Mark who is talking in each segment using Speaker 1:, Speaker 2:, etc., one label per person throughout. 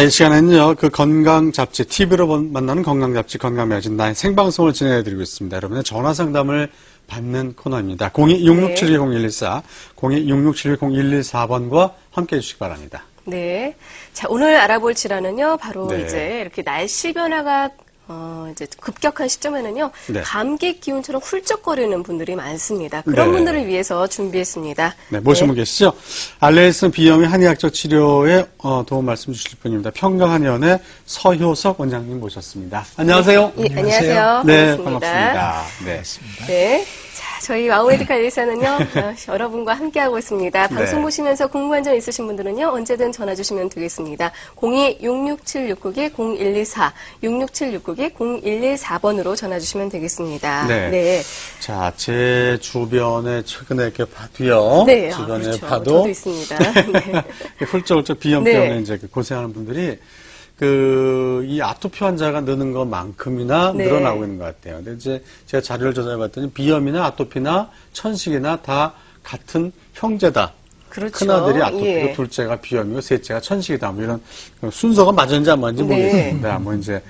Speaker 1: 이 시간에는요, 그 건강 잡지, TV로 만나는 건강 잡지, 건강 매진 나의 생방송을 진행해드리고 있습니다. 여러분의 전화 상담을 받는 코너입니다. 02-6672-0114, 02-6672-0114번과 함께 해주시기 바랍니다.
Speaker 2: 네. 자, 오늘 알아볼 질환은요, 바로
Speaker 1: 네.
Speaker 2: 이제 이렇게 날씨 변화가 어, 이제 급격한 시점에는요,
Speaker 1: 네.
Speaker 2: 감기 기운처럼 훌쩍거리는 분들이 많습니다. 그런
Speaker 1: 네.
Speaker 2: 분들을 위해서 준비했습니다.
Speaker 1: 네, 모신 분 계시죠? 알레르기성 비염의 한의학적 치료에 어, 도움 말씀 주실 분입니다. 평강한의원의 서효석 원장님 모셨습니다. 안녕하세요.
Speaker 2: 예, 안녕하세요.
Speaker 1: 네,
Speaker 2: 반갑습니다.
Speaker 1: 반갑습니다. 네.
Speaker 2: 네. 자, 저희 와우메디칼 일사는요, 어, 여러분과 함께하고 있습니다. 방송
Speaker 1: 네.
Speaker 2: 보시면서 궁금한 점 있으신 분들은요, 언제든 전화 주시면 되겠습니다. 02-667-692-0124, 667-692-0114번으로 전화 주시면 되겠습니다.
Speaker 1: 네.
Speaker 2: 네.
Speaker 1: 자, 제 주변에 최근에 이렇게 봐도요.
Speaker 2: 네, 아,
Speaker 1: 주변에
Speaker 2: 그렇죠.
Speaker 1: 봐도.
Speaker 2: 저도 있습니다. 네.
Speaker 1: 훌쩍훌쩍 비염
Speaker 2: 네.
Speaker 1: 때문에 이제 그 고생하는 분들이 그, 이 아토피 환자가 느는 것만큼이나
Speaker 2: 네.
Speaker 1: 늘어나고 있는 것 같아요. 근데 이제 제가 자료를 조사해 봤더니 비염이나 아토피나 천식이나 다 같은 형제다.
Speaker 2: 그렇죠.
Speaker 1: 큰아들이 아토피고
Speaker 2: 예.
Speaker 1: 둘째가 비염이고 셋째가 천식이다. 뭐 이런 순서가 맞은지 안 맞은지
Speaker 2: 네.
Speaker 1: 모르겠습니다. 뭐 이제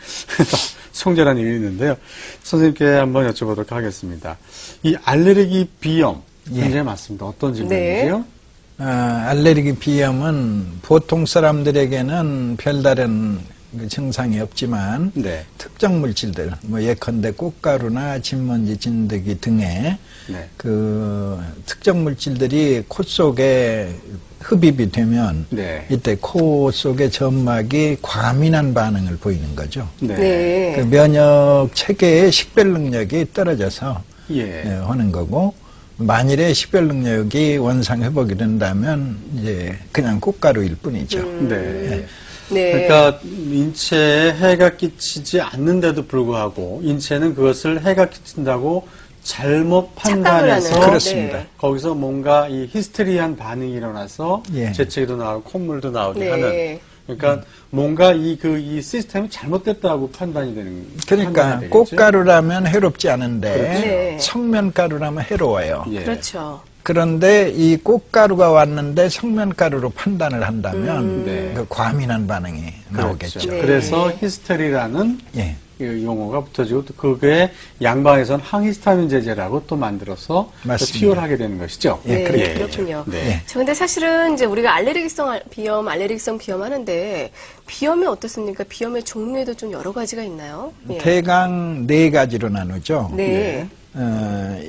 Speaker 1: 송재라는 일이 있는데요. 선생님께 한번 여쭤보도록 하겠습니다. 이 알레르기 비염
Speaker 3: 예.
Speaker 1: 굉장히 많습니다. 어떤
Speaker 2: 네.
Speaker 1: 질문이지요?
Speaker 3: 아, 알레르기 비염은 보통 사람들에게는 별다른 그 증상이 없지만
Speaker 1: 네.
Speaker 3: 특정 물질들, 뭐 예컨대 꽃가루나 진먼지, 진드기 등의
Speaker 1: 네.
Speaker 3: 그 특정 물질들이 코 속에 흡입이 되면
Speaker 1: 네.
Speaker 3: 이때 코 속의 점막이 과민한 반응을 보이는 거죠.
Speaker 1: 네.
Speaker 2: 네.
Speaker 3: 그 면역 체계의 식별 능력이 떨어져서
Speaker 1: 예.
Speaker 3: 예, 하는 거고 만일에 식별 능력이 원상 회복이 된다면 이제 그냥 꽃가루일 뿐이죠.
Speaker 2: 음,
Speaker 1: 네.
Speaker 2: 네.
Speaker 1: 그러니까 인체에 해가 끼치지 않는데도 불구하고 인체는 그것을 해가 끼친다고 잘못 판단해서.
Speaker 3: 그렇습니다.
Speaker 2: 네.
Speaker 1: 거기서 뭔가 이 히스테리한 반응이 일어나서
Speaker 3: 예.
Speaker 1: 재채기도 나오고 콧물도 나오게
Speaker 2: 네.
Speaker 1: 하는 그러니까 뭔가 이그 이 시스템이 잘못됐다고 판단이 되는
Speaker 3: 그러니까
Speaker 1: 판단이 되겠죠?
Speaker 3: 꽃가루라면 해롭지 않은데
Speaker 1: 그렇죠.
Speaker 2: 네.
Speaker 3: 성면가루라면 해로워요.
Speaker 1: 예.
Speaker 2: 그렇죠.
Speaker 3: 그런데 이 꽃가루가 왔는데 성면가루로 판단을 한다면
Speaker 2: 음.
Speaker 1: 네.
Speaker 3: 그 과민한 반응이
Speaker 1: 그렇죠.
Speaker 3: 나오겠죠.
Speaker 2: 네.
Speaker 1: 그래서 히스테리라는
Speaker 3: 예.
Speaker 1: 그 용어가 붙어지고 또 그게 양방에서는 항히스타민 제제라고 또 만들어서 또
Speaker 3: 맞습니다.
Speaker 1: 투여를 하게 되는 것이죠.
Speaker 3: 예,
Speaker 2: 네,
Speaker 3: 그렇게
Speaker 2: 그렇군요.
Speaker 1: 네.
Speaker 3: 예.
Speaker 2: 저 근데 사실은 이제 우리가 알레르기성 알- 비염, 알레르기성 비염 하는데 비염이 어떻습니까? 비염의 종류에도 좀 여러 가지가 있나요? 예.
Speaker 3: 대강 네 가지로 나누죠.
Speaker 2: 네.
Speaker 3: 어,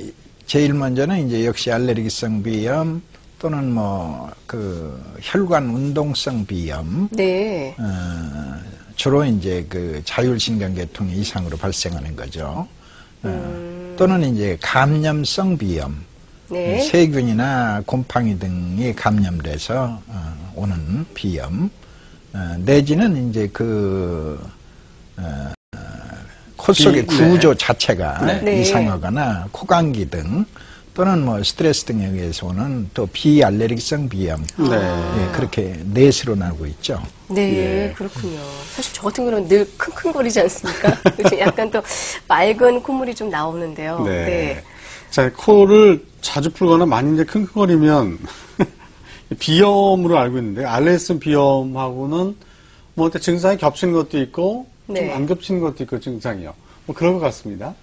Speaker 3: 제일 먼저는 이제 역시 알레르기성 비염 또는 뭐 그 혈관 운동성 비염
Speaker 2: 네.
Speaker 3: 어, 주로 이제 그 자율신경계통의 이상으로 발생하는 거죠. 어,
Speaker 2: 음.
Speaker 3: 또는 이제 감염성 비염,
Speaker 2: 네.
Speaker 3: 세균이나 곰팡이 등이 감염돼서 어, 오는 비염, 어, 내지는 이제 그 어, 코 속의
Speaker 1: 비- 네.
Speaker 3: 구조 자체가
Speaker 1: 네.
Speaker 2: 네.
Speaker 3: 이상하거나 코감기 등 또는 뭐 스트레스 등에 의해서 오는 또 비알레르기성 비염
Speaker 1: 네.
Speaker 3: 예, 그렇게 넷으로 나누고 있죠.
Speaker 2: 네,
Speaker 1: 예.
Speaker 2: 그렇군요. 사실 저 같은 경우는 늘 킁킁거리지 않습니까? 약간 또 맑은 콧물이 좀 나오는데요.
Speaker 1: 네. 자, 코를 자주 풀거나 많이 이제 킁킁거리면 비염으로 알고 있는데 알레르기성 비염하고는 뭐 어때 증상이 겹치는 것도 있고
Speaker 2: 네.
Speaker 1: 좀안 겹치는 것도 있고 증상이요. 뭐 그런 것 같습니다.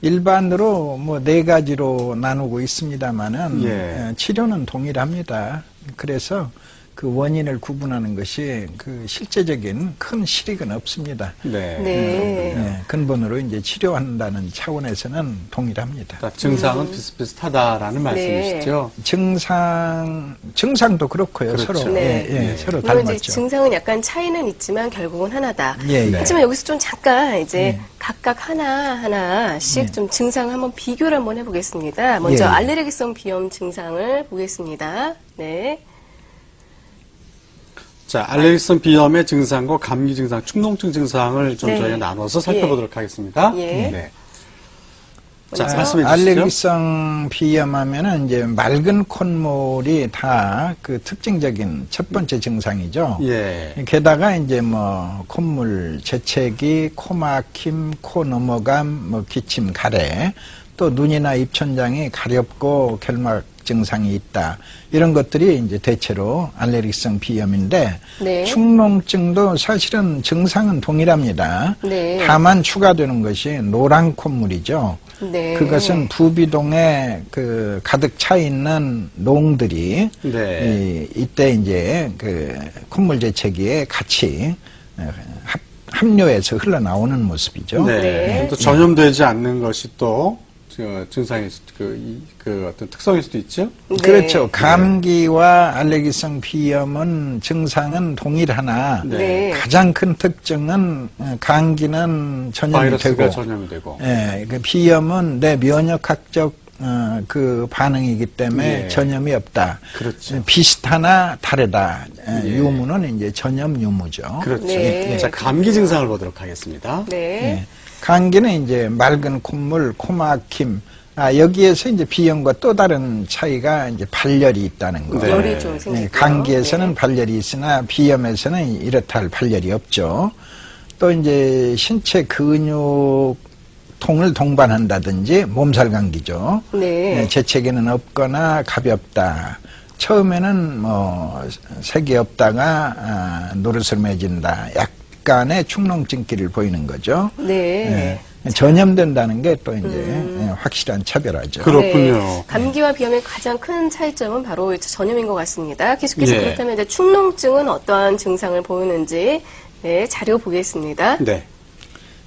Speaker 3: 일반으로 뭐 네 가지로 나누고 있습니다만은
Speaker 1: 예.
Speaker 3: 치료는 동일합니다. 그래서 그 원인을 구분하는 것이 그 실제적인 큰 실익은 없습니다.
Speaker 1: 네.
Speaker 2: 네.
Speaker 3: 예, 근본으로 이제 치료한다는 차원에서는 동일합니다.
Speaker 1: 그러니까 증상은
Speaker 2: 음.
Speaker 1: 비슷비슷하다라는 말씀이시죠?
Speaker 3: 증상 증상도 그렇고요.
Speaker 1: 그렇죠.
Speaker 3: 서로
Speaker 2: 네.
Speaker 3: 예, 예,
Speaker 1: 네.
Speaker 3: 서로
Speaker 2: 물론 이제
Speaker 3: 닮았죠.
Speaker 2: 증상은 약간 차이는 있지만 결국은 하나다.
Speaker 3: 예, 예.
Speaker 1: 네.
Speaker 2: 하지만 여기서 좀 잠깐 이제
Speaker 3: 네.
Speaker 2: 각각 하나 하나씩
Speaker 3: 네.
Speaker 2: 좀 증상을 한번 비교를 한번 해보겠습니다. 먼저
Speaker 3: 예, 예.
Speaker 2: 알레르기성 비염 증상을 보겠습니다. 네.
Speaker 1: 자, 알레르기성 비염의 증상과 감기 증상, 축농증 증상을 좀
Speaker 2: 네.
Speaker 1: 저희가 나눠서 살펴보도록 하겠습니다.
Speaker 2: 예.
Speaker 1: 네. 자,
Speaker 2: 먼저
Speaker 1: 말씀해 주시죠.
Speaker 3: 알레르기성 비염하면은 이제 맑은 콧물이 다 그 특징적인 첫 번째 증상이죠.
Speaker 1: 예.
Speaker 3: 게다가 이제 뭐 콧물 재채기, 코막힘, 코 넘어감, 뭐 기침, 가래 또 눈이나 입천장이 가렵고 결막 증상이 있다. 이런 것들이 이제 대체로 알레르기성 비염인데
Speaker 2: 네.
Speaker 3: 축농증도 사실은 증상은 동일합니다.
Speaker 2: 네.
Speaker 3: 다만 추가되는 것이 노란 콧물이죠.
Speaker 2: 네.
Speaker 3: 그것은 부비동에 그 가득 차 있는 농들이
Speaker 1: 네.
Speaker 3: 이, 이때 이제 그 콧물 재채기에 같이 어, 합, 합류해서 흘러나오는 모습이죠.
Speaker 1: 네.
Speaker 2: 네.
Speaker 1: 또 전염되지 않는 것이 또 저, 증상일 수, 그, 이- 그 어떤 특성일 수도 있죠.
Speaker 2: 네.
Speaker 3: 그렇죠. 감기와 알레르기성 비염은 증상은 동일하나
Speaker 1: 네.
Speaker 2: 네.
Speaker 3: 가장 큰 특징은 어, 감기는 전염이 되고
Speaker 1: 전염이 되고.
Speaker 3: 예, 그 비염은 내 면역학적 어, 그 반응이기 때문에
Speaker 1: 예.
Speaker 3: 전염이 없다.
Speaker 1: 그렇죠.
Speaker 3: 비슷하나 다르다. 예,
Speaker 1: 예.
Speaker 3: 유무는 이제 전염 유무죠.
Speaker 1: 그렇죠.
Speaker 2: 네.
Speaker 1: 자, 감기 증상을 보도록 하겠습니다.
Speaker 2: 네.
Speaker 3: 예. 감기는 이제 맑은 콧물, 코막힘. 아, 여기에서 이제 비염과 또 다른 차이가 이제 발열이 있다는 거.
Speaker 1: 네.
Speaker 2: 열이 좀 생기고.
Speaker 3: 예, 감기에서는 발열이 있으나 비염에서는 이렇다 할 발열이 없죠. 또 이제 신체 근육 통을 동반한다든지 몸살 감기죠.
Speaker 2: 네.
Speaker 3: 예, 재채기는 없거나 가볍다. 처음에는 뭐 색이 없다가 아, 노르스름해진다. 약 간의 축농증기를 보이는 거죠.
Speaker 2: 네.
Speaker 3: 예, 전염된다는 게 또 이제
Speaker 2: 음.
Speaker 3: 예, 확실한 차별하죠.
Speaker 1: 그렇군요.
Speaker 2: 네. 감기와 비염의 가장 큰 차이점은 바로 이제 전염인 것 같습니다. 계속해서
Speaker 1: 예.
Speaker 2: 그렇다면 이제 축농증은 어떠한 증상을 보이는지 네, 자료 보겠습니다.
Speaker 1: 네.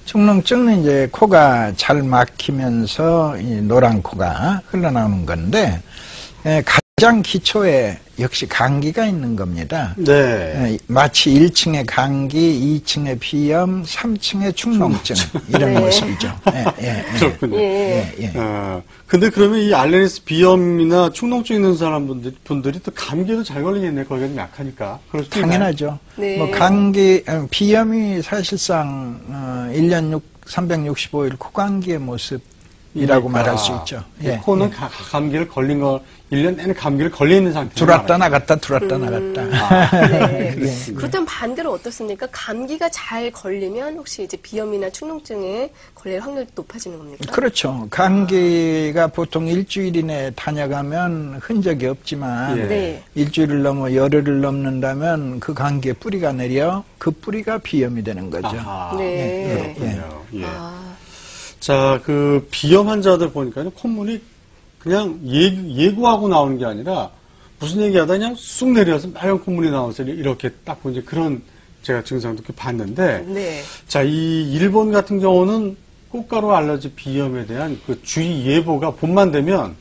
Speaker 3: 축농증은 이제 코가 잘 막히면서 이 노란 코가 흘러나오는 건데 예, 가장 기초에 역시 감기가 있는 겁니다.
Speaker 1: 네.
Speaker 3: 예, 마치 1층의 감기, 2층의 비염, 3층의 축농증 이런
Speaker 2: 네.
Speaker 3: 모습이죠. 예, 예, 예.
Speaker 1: 그렇군요.
Speaker 2: 예.
Speaker 3: 예, 예.
Speaker 1: 어, 근데 그러면 이 알레르기 비염이나 축농증 있는 사람분들, 분들이 또 감기도 잘 걸리겠네. 거기가 좀 약하니까. 그럴 수도?
Speaker 3: 당연하죠.
Speaker 2: 네.
Speaker 3: 뭐 감기, 어, 비염이 사실상 어, 1년 6, 365일 코감기의 모습 이라고 말할 수 있죠.
Speaker 1: 이
Speaker 3: 예,
Speaker 1: 코는
Speaker 3: 예.
Speaker 1: 가- 감기를 걸린 거, 1년 내내 감기를 걸려 있는 상태.
Speaker 3: 들어왔다 나갔다 들어왔다
Speaker 2: 음.
Speaker 3: 나갔다.
Speaker 1: 아,
Speaker 2: 네.
Speaker 3: 예.
Speaker 2: 그렇다면 반대로 어떻습니까? 감기가 잘 걸리면 혹시 이제 비염이나 축농증에 걸릴 확률이 높아지는 겁니까?
Speaker 3: 그렇죠. 감기가 보통 일주일 이내 다녀가면 흔적이 없지만
Speaker 1: 예.
Speaker 2: 네.
Speaker 3: 일주일을 넘어 열흘을 넘는다면 그 감기에 뿌리가 내려 그 뿌리가 비염이 되는 거죠.
Speaker 1: 아하.
Speaker 2: 네.
Speaker 1: 그렇군요. 예.
Speaker 2: 아,
Speaker 1: 자, 그 비염 환자들 보니까 콧물이 그냥 예구, 예구하고 나오는 게 아니라 무슨 얘기하다 그냥 쑥 내려서 빨간 콧물이 나와서 이렇게 딱 보니 그런 제가 증상도 봤는데
Speaker 2: 네.
Speaker 1: 자, 이 일본 같은 경우는 꽃가루 알러지 비염에 대한 그 주의 예보가 봄만 되면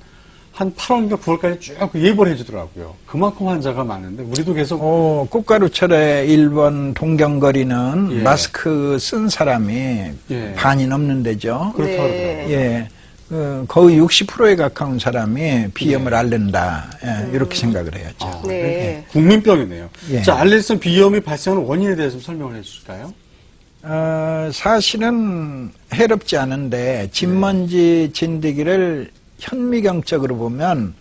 Speaker 1: 한 8월인가 9월까지 쭉그 예보를 해주더라고요. 그만큼 환자가 많은데 우리도 계속
Speaker 3: 오, 꽃가루철에 일본 동경거리는
Speaker 1: 예.
Speaker 3: 마스크 쓴 사람이
Speaker 1: 예.
Speaker 3: 반이 넘는 데죠.
Speaker 1: 그렇다고
Speaker 2: 네.
Speaker 3: 예. 어, 거의 60%에 가까운 사람이 비염을 앓는다. 예, 이렇게 생각을 해야죠.
Speaker 1: 아,
Speaker 2: 네.
Speaker 1: 국민병이네요.
Speaker 3: 예.
Speaker 1: 자, 알레르기성 비염이 발생하는 원인에 대해서 좀 설명을 해주실까요?
Speaker 3: 어, 사실은 해롭지 않은데 진먼지 진드기를 현미경적으로 보면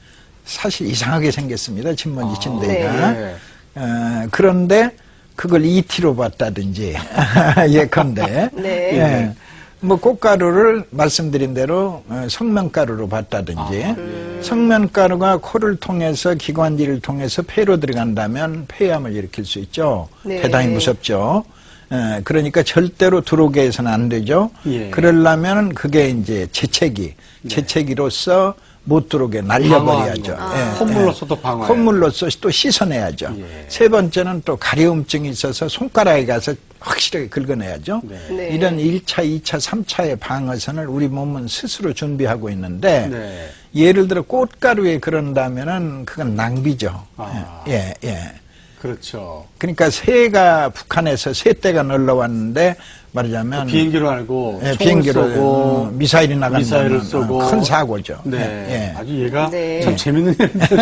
Speaker 3: 사실 이상하게 생겼습니다. 진먼지
Speaker 1: 아,
Speaker 3: 진드기가.
Speaker 1: 네.
Speaker 3: 어, 그런데 그걸 ET로 봤다든지 예컨대
Speaker 2: 네.
Speaker 3: 예. 뭐 꽃가루를 말씀드린 대로 어, 성면가루로 봤다든지
Speaker 1: 아,
Speaker 2: 음.
Speaker 1: 예.
Speaker 3: 성면가루가 코를 통해서 기관지를 통해서 폐로 들어간다면 폐암을 일으킬 수 있죠.
Speaker 2: 네.
Speaker 3: 대단히 무섭죠. 예, 그러니까 절대로 들어오게 해서는 안 되죠.
Speaker 1: 예.
Speaker 3: 그러려면 그게 이제 재채기,
Speaker 1: 네.
Speaker 3: 재채기로서 못 들어오게 날려버려야죠. 예,
Speaker 2: 아.
Speaker 1: 콧물로서 도 방어해요.
Speaker 3: 콧물로서 또 씻어내야죠.
Speaker 1: 예.
Speaker 3: 세 번째는 또 가려움증이 있어서 손가락에 가서 확실하게 긁어내야죠.
Speaker 1: 네.
Speaker 2: 네.
Speaker 3: 이런 1차, 2차, 3차의 방어선을 우리 몸은 스스로 준비하고 있는데
Speaker 1: 네.
Speaker 3: 예를 들어 꽃가루에 그런다면은 그건 낭비죠.
Speaker 1: 아.
Speaker 3: 예, 예.
Speaker 1: 그렇죠.
Speaker 3: 그러니까 새가 북한에서 새떼가 놀러 왔는데 말하자면
Speaker 1: 비행기로 알고
Speaker 3: 예,
Speaker 1: 총을
Speaker 3: 비행기로
Speaker 1: 쏘고
Speaker 3: 어, 미사일이 나간다면
Speaker 1: 미사일을 쏘고
Speaker 3: 큰 사고죠.
Speaker 1: 네.
Speaker 3: 예, 예.
Speaker 1: 아주 얘가
Speaker 2: 네.
Speaker 1: 참 재밌는 일인데.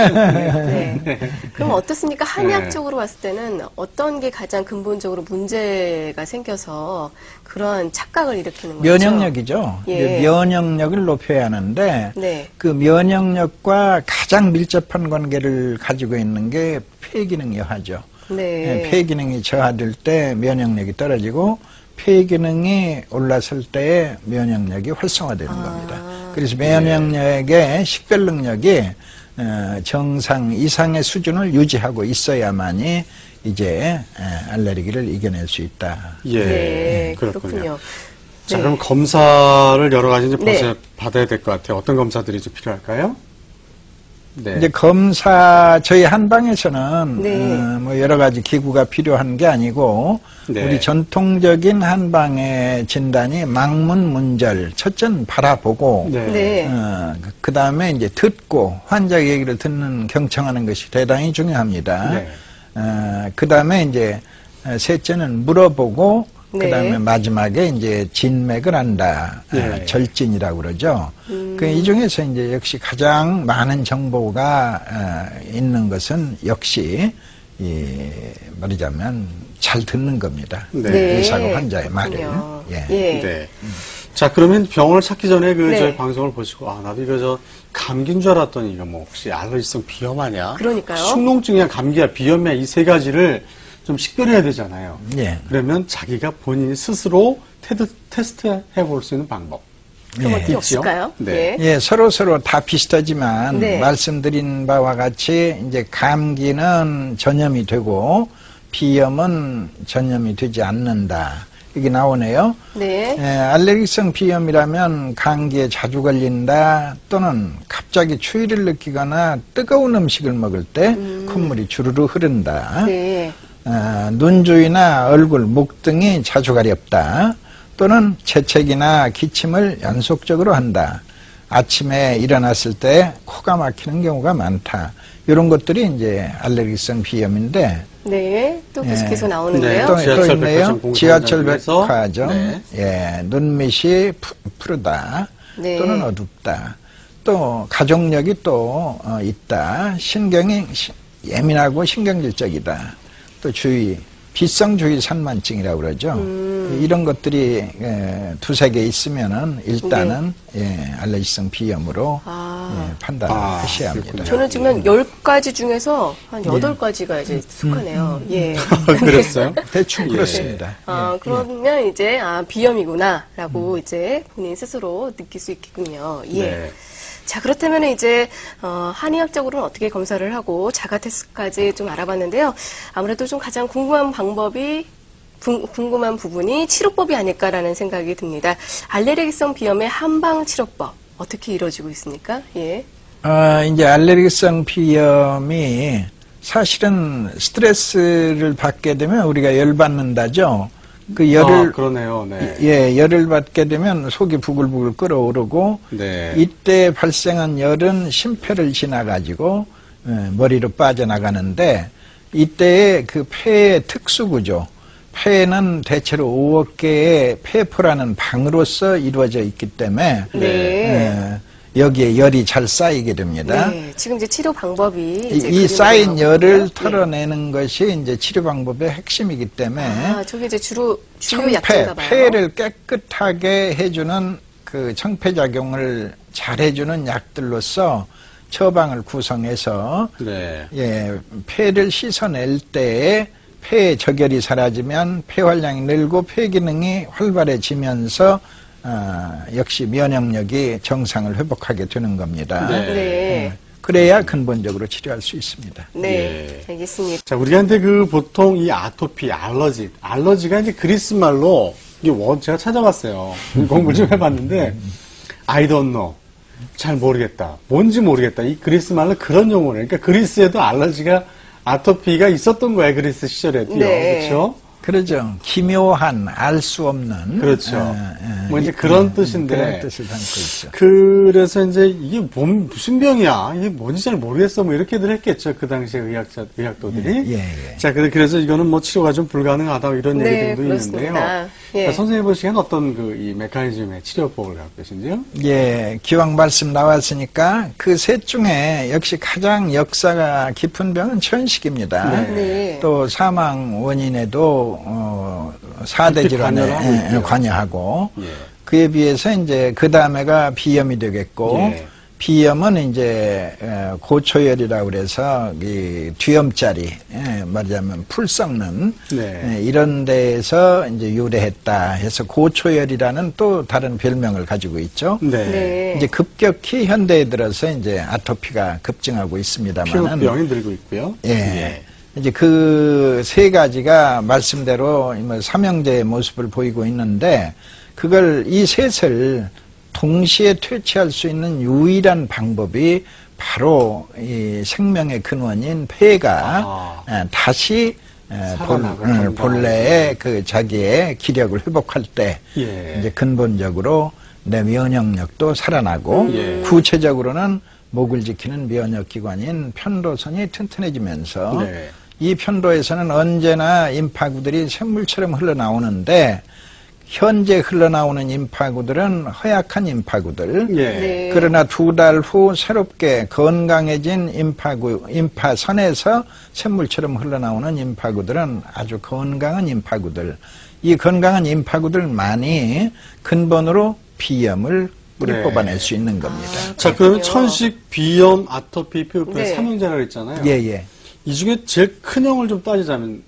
Speaker 2: 네. 그럼 어떻습니까?
Speaker 1: 네.
Speaker 2: 한의학적으로 봤을 때는 어떤 게 가장 근본적으로 문제가 생겨서 그런 착각을 일으키는 거죠?
Speaker 3: 면역력이죠.
Speaker 2: 예.
Speaker 3: 면역력을 높여야 하는데
Speaker 2: 네.
Speaker 3: 그 면역력과 가장 밀접한 관계를 가지고 있는 게 폐 기능이 하죠.
Speaker 2: 네.
Speaker 3: 예, 폐 기능이 저하될 때 면역력이 떨어지고 폐 기능이 올랐을 때 면역력이 활성화되는
Speaker 2: 아.
Speaker 3: 겁니다. 그래서 면역력의 식별 능력이 어, 정상 이상의 수준을 유지하고 있어야만이 이제 에, 알레르기를 이겨낼 수 있다.
Speaker 1: 예,
Speaker 2: 네,
Speaker 1: 그렇군요.
Speaker 2: 그렇군요.
Speaker 1: 자,
Speaker 2: 네.
Speaker 1: 그럼 검사를 여러 가지 이제
Speaker 2: 네.
Speaker 1: 받아야 될 것 같아요. 어떤 검사들이 좀 필요할까요? 네.
Speaker 3: 이제 검사 저희 한방에서는
Speaker 2: 네.
Speaker 3: 어, 뭐 여러 가지 기구가 필요한 게 아니고
Speaker 1: 네.
Speaker 3: 우리 전통적인 한방의 진단이 망문 문절 첫째는 바라보고
Speaker 1: 네.
Speaker 2: 네.
Speaker 3: 어, 그 다음에 이제 듣고 환자 얘기를 듣는 경청하는 것이 대단히 중요합니다.
Speaker 1: 네.
Speaker 3: 어, 그 다음에 이제 어, 셋째는 물어보고
Speaker 2: 네.
Speaker 3: 그 다음에 마지막에 이제 진맥을 한다. 어,
Speaker 1: 네.
Speaker 3: 절진이라고 그러죠.
Speaker 2: 음.
Speaker 3: 그이 중에서 이제 역시 가장 많은 정보가 어, 있는 것은 역시 이 말하자면 잘 듣는 겁니다.
Speaker 1: 네.
Speaker 3: 의사가 환자의 말을. 예.
Speaker 2: 예.
Speaker 1: 네. 자, 그러면 병원을 찾기 전에 그
Speaker 2: 네.
Speaker 1: 저희 방송을 보시고, 아, 나도 이거 저 감기인 줄 알았더니 이거 뭐 혹시 알러지성 비염 아니야?
Speaker 2: 그러니까요.
Speaker 1: 충농증이야, 감기야, 비염이야 이 세 가지를 좀 식별해야 되잖아요.
Speaker 3: 예.
Speaker 1: 그러면 자기가 본인이 스스로 테드, 테스트 해볼 수 있는 방법.
Speaker 2: 그럼
Speaker 3: 예.
Speaker 2: 없을까요?
Speaker 1: 네.
Speaker 3: 예, 서로 서로 다 비슷하지만
Speaker 2: 네.
Speaker 3: 말씀드린 바와 같이 이제 감기는 전염이 되고 비염은 전염이 되지 않는다. 이게 나오네요.
Speaker 2: 네.
Speaker 3: 예, 알레르기성 비염이라면 감기에 자주 걸린다 또는 갑자기 추위를 느끼거나 뜨거운 음식을 먹을 때
Speaker 2: 음.
Speaker 3: 콧물이 주르르 흐른다.
Speaker 2: 네.
Speaker 3: 어, 눈 주위나 얼굴, 목 등이 자주 가렵다. 또는 재채기나 기침을 연속적으로 한다. 아침에 일어났을 때 코가 막히는 경우가 많다. 이런 것들이 이제 알레르기성 비염인데
Speaker 2: 네. 또 계속해서
Speaker 1: 네,
Speaker 2: 나오는데요.
Speaker 3: 또,
Speaker 1: 지하철
Speaker 3: 또 있네요. 지하철 백화점.
Speaker 1: 네.
Speaker 3: 예, 눈밑이 푸, 푸르다.
Speaker 2: 네.
Speaker 3: 또는 어둡다. 또 가족력이 또 어, 있다. 신경이 시- 예민하고 신경질적이다. 또 주의 비성주의 산만증이라고 그러죠.
Speaker 2: 음.
Speaker 3: 이런 것들이 에, 두세 개 있으면은 일단은 예, 알레르기성 비염으로
Speaker 2: 네. 아.
Speaker 3: 예, 판단을
Speaker 1: 아,
Speaker 3: 하셔야 합니다.
Speaker 2: 저는 지금 열 가지 중에서 한
Speaker 3: 예.
Speaker 2: 여덟 가지가 이제 속하네요. 예.
Speaker 1: 그랬어요?
Speaker 3: 대충
Speaker 1: 예.
Speaker 3: 그렇습니다.
Speaker 2: 아,
Speaker 3: 예,
Speaker 2: 그러면 이제, 아, 비염이구나라고 이제 본인 스스로 느낄 수 있겠군요. 예.
Speaker 1: 네.
Speaker 2: 자, 그렇다면 이제, 어, 한의학적으로는 어떻게 검사를 하고 자가 테스트까지 좀 알아봤는데요. 아무래도 좀 가장 궁금한 방법이, 부- 궁금한 부분이 치료법이 아닐까라는 생각이 듭니다. 알레르기성 비염의 한방 치료법, 어떻게 이루어지고 있습니까? 예.
Speaker 3: 어, 이제 알레르기성 비염이 사실은 스트레스를 받게 되면 우리가 열받는다죠. 그 열을
Speaker 1: 아, 그러네요. 네.
Speaker 3: 예, 열을 받게 되면 속이 부글부글 끓어오르고
Speaker 1: 네.
Speaker 3: 이때 발생한 열은 심폐를 지나 가지고 예, 머리로 빠져나가는데 이때의 그 폐의 특수 구조 폐는 대체로 5억 개의 폐포라는 방으로서 이루어져 있기 때문에
Speaker 2: 네.
Speaker 3: 예, 여기에 열이 잘 쌓이게 됩니다.
Speaker 2: 네. 지금 이제 치료 방법이
Speaker 3: 이,
Speaker 2: 이
Speaker 3: 쌓인. 열을
Speaker 2: 예.
Speaker 3: 털어내는 것이 이제 치료 방법의 핵심이기 때문에
Speaker 2: 아, 저게 이제 주로 주요
Speaker 3: 청폐,
Speaker 2: 약자인가 봐요.
Speaker 3: 폐를 깨끗하게 해주는 그 청폐 작용을 잘 해주는 약들로서 처방을 구성해서
Speaker 1: 네.
Speaker 3: 예, 폐를 씻어낼 때에 폐의 적열이 사라지면 폐활량이 늘고 폐 기능이 활발해지면서 아, 역시 면역력이 정상을 회복하게 되는 겁니다.
Speaker 1: 네.
Speaker 2: 네.
Speaker 3: 예, 그래야 근본적으로 치료할 수 있습니다.
Speaker 2: 네.
Speaker 1: 예.
Speaker 2: 알겠습니다.
Speaker 1: 자, 근데 그 보통 이 아토피, 알러지, 알러지가 이제 그리스 말로 이게 원 제가 찾아봤어요. 공부를 좀 해봤는데 I don't know. 잘 모르겠다. 뭔지 모르겠다. 이 그리스 말로 그런 용어를. 그러니까 그리스에도 알러지가 아토피가 있었던 거예요. 그리스 시절에도요.
Speaker 2: 네.
Speaker 1: 그렇죠?
Speaker 3: 그러죠. 기묘한, 알 수 없는.
Speaker 1: 그렇죠.
Speaker 3: 예, 예.
Speaker 1: 뭐 이제
Speaker 3: 이-
Speaker 1: 그런
Speaker 3: 음,
Speaker 1: 뜻인데.
Speaker 3: 그런 뜻을 담고 있죠.
Speaker 1: 그래서 이제 이게 뭔, 무슨 병이야? 이게 뭔지 잘 모르겠어. 뭐 이렇게들 했겠죠. 그 당시에 의학자, 의학도들이.
Speaker 3: 예, 예.
Speaker 1: 자, 그래- 그래서 이거는 뭐 치료가 좀 불가능하다 이런
Speaker 2: 네,
Speaker 1: 얘기들도
Speaker 2: 그렇습니다.
Speaker 1: 있는데요.
Speaker 2: 예.
Speaker 1: 자, 선생님 보시기엔 어떤 그 이 메커니즘의 치료법을 갖고 계신지요?
Speaker 3: 예, 기왕 말씀 나왔으니까 그 셋 중에 역시 가장 역사가 깊은 병은 천식입니다.
Speaker 1: 네.
Speaker 2: 네.
Speaker 3: 또 사망 원인에도 어, 4대
Speaker 1: 특히
Speaker 3: 질환에 예. 관여하고
Speaker 1: 예.
Speaker 3: 그에 비해서 이제 그 다음에가 비염이 되겠고
Speaker 1: 예.
Speaker 3: 비염은 이제 어, 고초열이라고 그래서 이 뒤염자리 예, 말하자면 풀 썩는
Speaker 1: 네.
Speaker 3: 예, 이런 데에서 이제 유래했다 해서 고초열이라는 또 다른 별명을 가지고 있죠.
Speaker 1: 네.
Speaker 2: 네.
Speaker 3: 이제 급격히 현대에 들어서 이제 아토피가 급증하고 있습니다만은
Speaker 1: 피부병이 늘고 있고요.
Speaker 3: 예. 이제 그 세 가지가 말씀대로 뭐 삼형제의 모습을 보이고 있는데 그걸 이 셋을 동시에 퇴치할 수 있는 유일한 방법이 바로 이 생명의 근원인 폐가
Speaker 1: 아.
Speaker 3: 예, 다시 예, 본,
Speaker 1: 살아나고
Speaker 3: 음. 본래의 그 자기의 기력을 회복할 때
Speaker 1: 예.
Speaker 3: 이제 근본적으로 내 면역력도 살아나고
Speaker 1: 예.
Speaker 3: 구체적으로는 목을 지키는 면역 기관인 편도선이 튼튼해지면서
Speaker 1: 네.
Speaker 3: 이 편도에서는 언제나 임파구들이 샘물처럼 흘러나오는데 현재 흘러나오는 임파구들은 허약한 임파구들
Speaker 1: 예.
Speaker 2: 네.
Speaker 3: 그러나 두 달 후 새롭게 건강해진 임파구, 임파선에서 샘물처럼 흘러나오는 임파구들은 아주 건강한 임파구들. 이 건강한 임파구들만이 근본으로 비염을 뿌리
Speaker 1: 네.
Speaker 3: 뽑아낼 수 있는 겁니다.
Speaker 2: 아,
Speaker 1: 자, 그러면. 천식, 비염, 아토피, 피부병
Speaker 2: 네.
Speaker 1: 삼형제라고 했잖아요.
Speaker 3: 예, 예.
Speaker 1: 이 중에 제일 큰 형을 좀 따지자면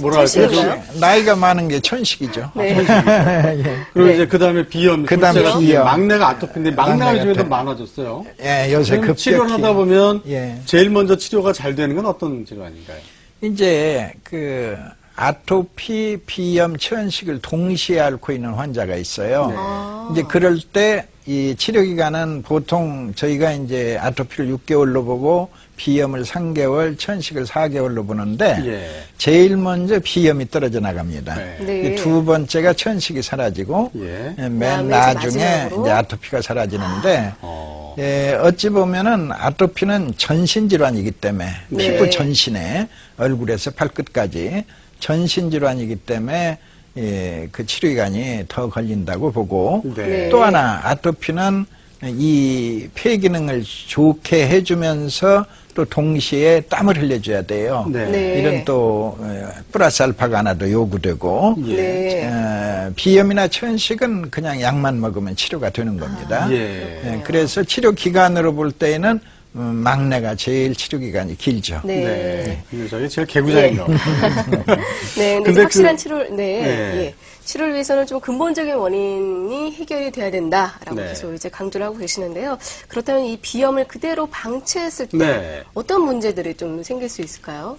Speaker 1: 뭐라? 할까요?
Speaker 3: 나이가 많은 게 천식이죠.
Speaker 2: 네.
Speaker 3: 예.
Speaker 1: 그리고
Speaker 2: 네.
Speaker 1: 이제 그 다음에 비염,
Speaker 3: 그다음에 비염.
Speaker 1: 막내가 아토피인데 막내가
Speaker 3: 막내가
Speaker 1: 요즘에 더
Speaker 3: 또-
Speaker 1: 많아졌어요.
Speaker 3: 예, 요새
Speaker 1: 지금
Speaker 3: 급격히
Speaker 1: 치료를 하다 보면
Speaker 3: 예.
Speaker 1: 제일 먼저 치료가 잘 되는 건 어떤 질환인가요?
Speaker 3: 이제 그 아토피, 비염, 천식을 동시에 앓고 있는 환자가 있어요.
Speaker 1: 네.
Speaker 2: 아.
Speaker 3: 이제 그럴 때 이 치료 기간은 보통 저희가 이제 아토피를 6개월로 보고 비염을 3개월, 천식을 4개월로 보는데
Speaker 1: 예.
Speaker 3: 제일 먼저 비염이 떨어져 나갑니다.
Speaker 1: 네.
Speaker 2: 네.
Speaker 3: 이두 번째가 천식이 사라지고
Speaker 1: 예.
Speaker 3: 예, 맨 나중에? 이제 아토피가 사라지는데
Speaker 1: 어.
Speaker 3: 예, 어찌 보면은 아토피는 전신 질환이기 때문에
Speaker 2: 네.
Speaker 3: 피부 전신에 얼굴에서 발끝까지 전신 질환이기 때문에 예, 그 치료 기간이 더 걸린다고 보고
Speaker 1: 네.
Speaker 3: 또 하나 아토피는 이 폐 기능을 좋게 해주면서 또 동시에 땀을 흘려줘야 돼요.
Speaker 1: 네.
Speaker 2: 네.
Speaker 3: 이런 또 어, 플러스 알파가 하나도 요구되고
Speaker 1: 예.
Speaker 2: 네.
Speaker 3: 어, 비염이나 천식은 그냥 약만 먹으면 치료가 되는 겁니다.
Speaker 1: 예.
Speaker 3: 예, 그래서 치료 기간으로 볼 때에는 음, 막내가 제일 치료 기간이 길죠.
Speaker 2: 네.
Speaker 1: 네. 저게 제일 개구장인 거.
Speaker 2: 네, 근데,
Speaker 1: 근데
Speaker 2: 이제 확실한
Speaker 1: 그-
Speaker 2: 치료를, 네,
Speaker 1: 네.
Speaker 2: 예. 치료를 위해서는 좀 근본적인 원인이 해결이 돼야 된다라고
Speaker 1: 네.
Speaker 2: 계속 이제 강조를 하고 계시는데요. 그렇다면 이 비염을 그대로 방치했을 때
Speaker 1: 네.
Speaker 2: 어떤 문제들이 좀 생길 수 있을까요?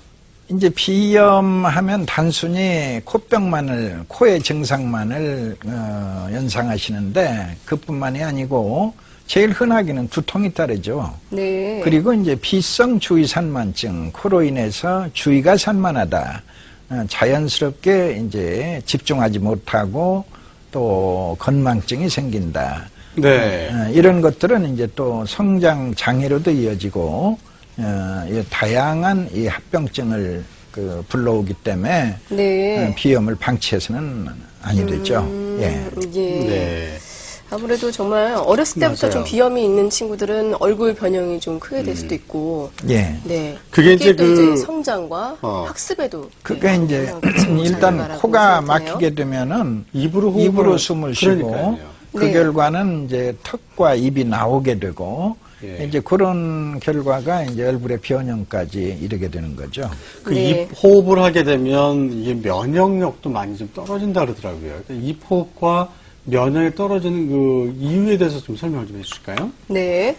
Speaker 3: 이제 비염하면 단순히 코병만을 코의 증상만을 어, 연상하시는데 그뿐만이 아니고 제일 흔하기는 두통이 따르죠.
Speaker 2: 네.
Speaker 3: 그리고 이제 비성 주의 산만증, 코로 인해서 주의가 산만하다. 어, 자연스럽게 이제 집중하지 못하고 또 건망증이 생긴다.
Speaker 1: 네.
Speaker 3: 어, 이런 것들은 이제 또 성장 장애로도 이어지고 어, 이 다양한 이 합병증을 그 불러오기 때문에
Speaker 2: 네.
Speaker 3: 어, 비염을 방치해서는 아니 되죠.
Speaker 2: 음,
Speaker 3: 예.
Speaker 2: 예.
Speaker 1: 네.
Speaker 2: 아무래도 정말 어렸을 때부터
Speaker 1: 맞아요.
Speaker 2: 좀 비염이 있는 친구들은 얼굴 변형이 좀 크게 될
Speaker 1: 음.
Speaker 2: 수도 있고,
Speaker 3: 예.
Speaker 2: 네.
Speaker 1: 그게 이제
Speaker 2: 또
Speaker 1: 그-
Speaker 2: 이제 성장과
Speaker 1: 어.
Speaker 2: 학습에도
Speaker 3: 그게
Speaker 2: 네,
Speaker 3: 이제 일단 코가. 막히게 되면은
Speaker 1: 입으로 호흡을
Speaker 3: 입으로 숨을 쉬고
Speaker 1: 그러니까요.
Speaker 3: 그
Speaker 2: 네.
Speaker 3: 결과는 이제 턱과 입이 나오게 되고
Speaker 1: 예.
Speaker 3: 이제 그런 결과가 이제 얼굴의 변형까지 이르게 되는 거죠.
Speaker 1: 그
Speaker 2: 네.
Speaker 1: 입 호흡을 하게 되면 이게 면역력도 많이 좀 떨어진다 그러더라고요. 그러니까 입 호흡과 면역이 떨어지는 그 이유에 대해서 좀 설명을 좀 해주실까요?
Speaker 2: 네.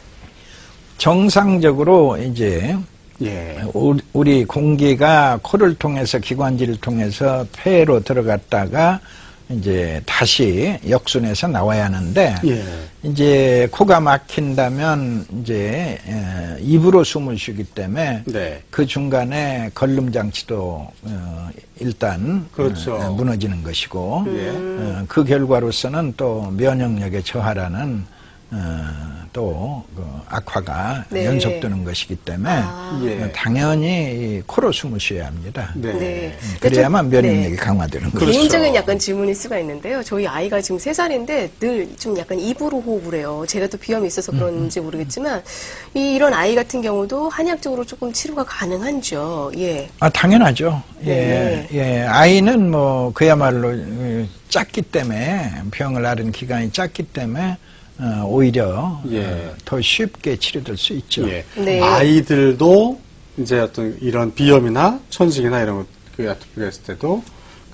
Speaker 3: 정상적으로 이제
Speaker 1: 예.
Speaker 3: 우리- 우리 공기가 코를 통해서 기관지를 통해서 폐로 들어갔다가 이제 다시 역순해서 나와야 하는데
Speaker 1: 예.
Speaker 3: 이제 코가 막힌다면 이제 에, 입으로 숨을 쉬기 때문에
Speaker 1: 네.
Speaker 3: 그 중간에 걸름 장치도 어, 일단
Speaker 1: 그렇죠.
Speaker 3: 어, 무너지는 것이고
Speaker 1: 예.
Speaker 3: 어, 그 결과로서는 또 면역력의 저하라는 어, 또그 악화가
Speaker 2: 네.
Speaker 3: 연속되는 것이기 때문에
Speaker 2: 아.
Speaker 1: 예.
Speaker 3: 어, 당연히 이 코로 숨을 쉬어야 합니다.
Speaker 1: 네.
Speaker 2: 네.
Speaker 3: 음, 그래야만
Speaker 2: 좀-
Speaker 3: 면역력이
Speaker 2: 네.
Speaker 3: 강화되는 거죠.
Speaker 1: 그렇죠.
Speaker 2: 개인적인 약간 질문일 수가 있는데요. 저희 아이가 지금 세살인데 늘 좀 약간 입으로 호흡을 해요. 제가 또 비염이 있어서 그런지 모르겠지만 이, 이런 아이 같은 경우도 한의학적으로 조금 치료가 가능한죠. 예.
Speaker 3: 아, 당연하죠. 예,
Speaker 2: 네.
Speaker 3: 예. 아이는 뭐, 그야말로, 어, 작기 때문에, 병을 앓은 기간이 작기 때문에, 어, 오히려
Speaker 1: 예.
Speaker 3: 어, 더 쉽게 치료될 수 있죠.
Speaker 1: 예.
Speaker 2: 네.
Speaker 1: 아이들도 이제 어떤 이런 비염이나 천식이나 이런 그 아토피가 있을 때도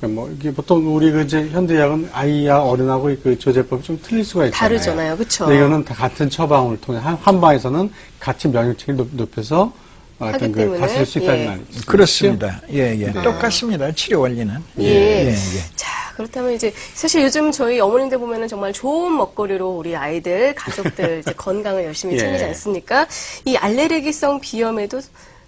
Speaker 1: 그뭐 이게 보통 우리 그 이제 현대약은 아이야 어른하고 그 조제법이 좀 틀릴 수가 있잖아요.
Speaker 2: 다르잖아요. 그쵸?
Speaker 1: 근데 이거는 다 같은 처방을 통해 한, 한 방에서는 같이 높- 높여서
Speaker 2: 하기
Speaker 1: 어떤 그
Speaker 2: 때문에,
Speaker 1: 다스릴 수 있다는
Speaker 2: 예.
Speaker 1: 말이죠.
Speaker 3: 그렇습니다. 예, 예.
Speaker 1: 네.
Speaker 3: 똑같습니다. 치료 원리는.
Speaker 2: 예.
Speaker 3: 예, 예.
Speaker 2: 자, 그렇다면 이제 사실 요즘 저희 어머님들 보면은 정말 좋은 먹거리로 우리 아이들, 가족들 이제 건강을 열심히
Speaker 1: 예.
Speaker 2: 챙기지 않습니까? 이 알레르기성 비염에도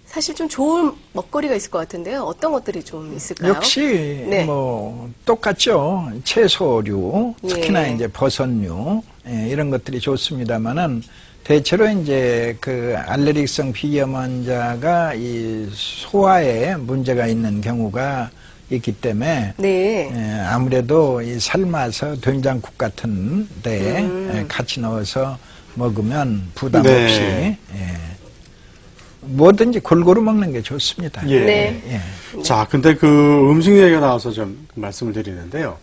Speaker 2: 사실 좀 좋은 먹거리가 있을 것 같은데요. 어떤 것들이 좀 있을까요?
Speaker 3: 역시
Speaker 2: 네.
Speaker 3: 뭐 똑같죠. 채소류, 특히나
Speaker 2: 예.
Speaker 3: 이제 버섯류 예, 이런 것들이 좋습니다만은 대체로 이제 그 알레르기성 비염 환자가 이 소화에 문제가 있는 경우가 있기 때문에
Speaker 2: 네.
Speaker 3: 예, 아무래도 이 삶아서 된장국 같은 데
Speaker 2: 음.
Speaker 3: 예, 같이 넣어서 먹으면 부담
Speaker 1: 네.
Speaker 3: 없이 예, 뭐든지 골고루 먹는 게 좋습니다.
Speaker 1: 예.
Speaker 2: 네.
Speaker 3: 예.
Speaker 1: 자, 근데 그 음식 얘기가 나와서 좀 말씀을 드리는데요.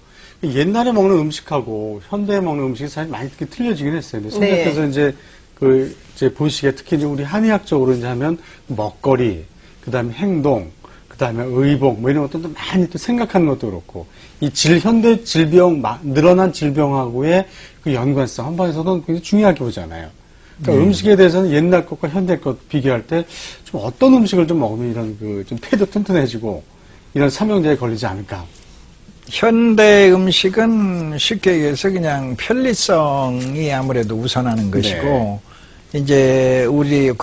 Speaker 1: 옛날에 먹는 음식하고 현대에 먹는 음식이 사실 많이 이렇게 틀려지긴 했어요. 근데
Speaker 2: 네.
Speaker 1: 선생님께서 이제 그 이제 보시기에 특히 우리 한의학 적으로 이제 하면 먹거리, 그 다음에 행동, 그 다음에 의복 뭐 이런 것들도 많이 또 생각하는 것도 그렇고 이 질, 현대 질병, 마- 늘어난 질병하고의 그 연관성 한번에서도 굉장히 중요하게 보잖아요. 그러니까
Speaker 3: 네.
Speaker 1: 음식에 대해서는 옛날 것과 현대 것 비교할 때 좀 어떤 음식을 좀 먹으면 이런 그 좀 폐도 튼튼해지고 이런 삼형제에 걸리지 않을까.
Speaker 3: 현대 음식은 쉽게 얘기해서 그냥 편리성이 아무래도 우선하는 것이고 이제 우리 어,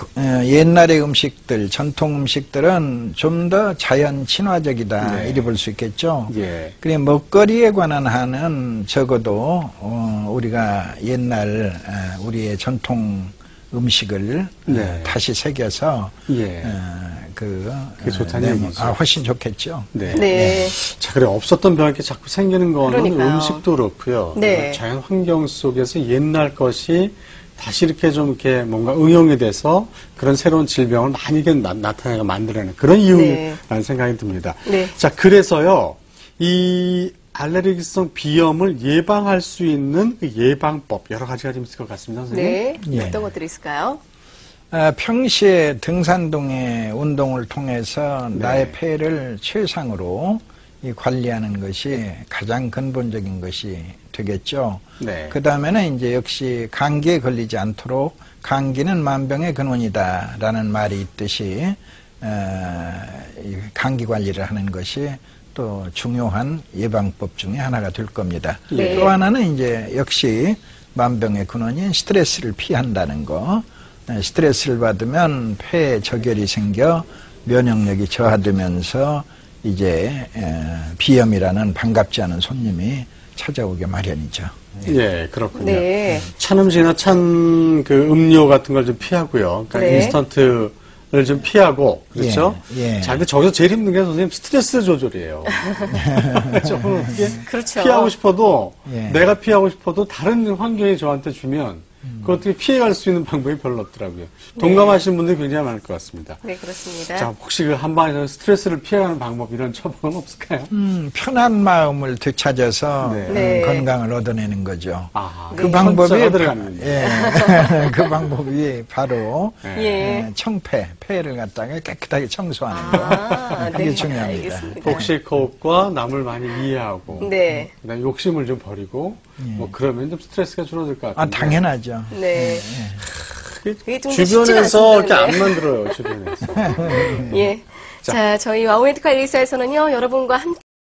Speaker 3: 옛날의 음식들 전통 음식들은 좀 더 자연 친화적이다
Speaker 1: 네.
Speaker 3: 이리 볼 수 있겠죠.
Speaker 1: 예.
Speaker 3: 그래 먹거리에 관한 한은 적어도 어, 우리가 옛날 어, 우리의 전통 음식을
Speaker 1: 네.
Speaker 3: 어, 다시 새겨서
Speaker 1: 예.
Speaker 3: 어, 그
Speaker 1: 그게 좋다는
Speaker 3: 어, 내면-
Speaker 1: 얘기죠.
Speaker 3: 아, 훨씬 좋겠죠.
Speaker 1: 네.
Speaker 2: 네.
Speaker 1: 자, 그래 없었던 병이 이렇게 자꾸 생기는 거는
Speaker 2: 그러니까요.
Speaker 1: 음식도 그렇고요.
Speaker 2: 네.
Speaker 1: 자연 환경 속에서 옛날 것이 다시 이렇게 좀 이렇게 뭔가 응용이 돼서 그런 새로운 질병을 많이 이렇게 나, 나타내가 만들어내는 그런 이유라는
Speaker 2: 네.
Speaker 1: 생각이 듭니다.
Speaker 2: 네.
Speaker 1: 자, 그래서요, 이 알레르기성 비염을 예방할 수 있는 그 예방법 여러 가지가 좀 있을 것 같습니다, 선생님.
Speaker 2: 네.
Speaker 3: 예.
Speaker 2: 어떤 것들이 있을까요?
Speaker 3: 아, 평시에 등산동의 운동을 통해서
Speaker 1: 네.
Speaker 3: 나의 폐를 최상으로 이 관리하는 것이 가장 근본적인 것이 되겠죠.
Speaker 1: 네.
Speaker 3: 그 다음에는 이제 역시 감기에 걸리지 않도록 감기는 만병의 근원이다라는 말이 있듯이 어, 이 감기 관리를 하는 것이 또 중요한 예방법 중에 하나가 될 겁니다.
Speaker 2: 네.
Speaker 3: 또 하나는 이제 역시 만병의 근원인 스트레스를 피한다는 거. 네, 스트레스를 받으면 폐에 적혈이 생겨 면역력이 저하되면서 이제 에, 비염이라는 반갑지 않은 손님이 찾아오게 마련이죠.
Speaker 1: 예, 그렇군요.
Speaker 2: 네.
Speaker 1: 찬 음식이나 찬 그 음료 같은 걸 좀 피하고요. 그러니까
Speaker 2: 네.
Speaker 1: 인스턴트를 좀 피하고 그렇죠.
Speaker 3: 예, 예.
Speaker 1: 자, 근데 저기서 제일 힘든 게 선생님 스트레스 조절이에요. 저는 어떻게
Speaker 2: 그렇죠.
Speaker 1: 피하고 싶어도
Speaker 3: 예.
Speaker 1: 내가 피하고 싶어도 다른 환경이 저한테 주면
Speaker 3: 음.
Speaker 1: 그 어떻게 피해갈 수 있는 방법이 별로 없더라고요. 동감하시는 분들이 굉장히 많을 것 같습니다.
Speaker 2: 네, 그렇습니다.
Speaker 1: 자, 혹시 그 한방에서 스트레스를 피해가는 방법 이런 처방은 없을까요?
Speaker 3: 음, 편한 마음을 되찾아서
Speaker 1: 네.
Speaker 2: 네.
Speaker 3: 음, 건강을 얻어내는 거죠.
Speaker 1: 아,
Speaker 3: 그
Speaker 2: 네.
Speaker 3: 방법이
Speaker 1: 들어가는
Speaker 3: 예, 그 방법이 바로
Speaker 1: 네.
Speaker 2: 예.
Speaker 3: 예, 청폐, 폐를 갖다가 깨끗하게 청소하는 거.
Speaker 2: 아,
Speaker 3: 그게
Speaker 2: 네.
Speaker 3: 중요합니다.
Speaker 2: 알겠습니다.
Speaker 1: 복식호흡과 남을 많이 이해하고
Speaker 2: 네.
Speaker 1: 그다음에 욕심을 좀 버리고
Speaker 3: 예.
Speaker 1: 뭐 그러면 좀 스트레스가 줄어들 것
Speaker 3: 아,
Speaker 1: 같은데
Speaker 3: 당연하죠.
Speaker 2: 네. 좀 쉽지가
Speaker 1: 주변에서 이렇게. 안 만들어요 주변에서
Speaker 2: 예. 자, 저희 와우 메디컬 일사에서는요, 여러분과 함께